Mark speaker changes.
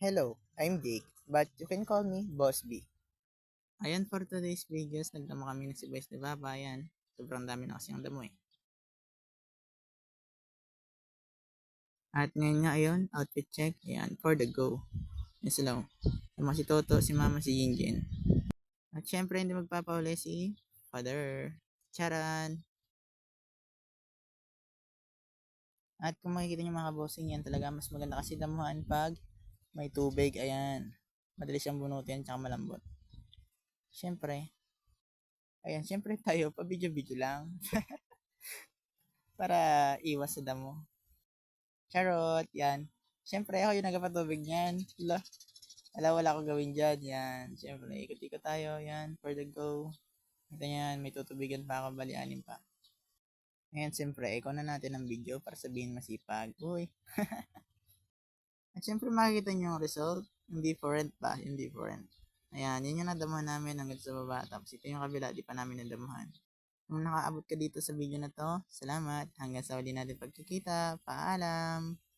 Speaker 1: Hello, I'm Jake, but you can call me Boss B. Ayan for today's videos, nagdamo kami ng si Boys de Baba, ayan. Sobrang dami na kasi ang damo eh. At ngayon nga ayun, outfit check, ayan, for the go. Yan sila. oh. Tama si Toto, si Mama, si Jinjin. At syempre, hindi magpapauli si Father. Charan! At kung makikita niyo mga bossing yan, talaga mas maganda kasi damuhan pag may tubig, ayan. Madali siyang bunutin, tsaka malambot. Siyempre, ayan, siyempre tayo, pa video-video lang. Para iwas sa damo. Charot, yan. Siyempre, ako yung nagpapatubig niyan. Wala, wala, wala akong gawin dyan. Yan, siyempre, ikot-ikot tayo. Yan, for the go. Ito yan, may tutubigan pa ako, bali anim pa. Ngayon, siyempre, ikaw na natin ang video para sabihin masipag. Uy. At siyempre, makikita nyo yung result. Yung different ba? Yung different. Ayan, yun yung nadamuhan namin hanggang sa baba. Tapos ito yung kabila, di pa namin nadamuhan. Kung nakaabot ka dito sa video na to, salamat. Hanggang sa uli natin pagkikita. Paalam!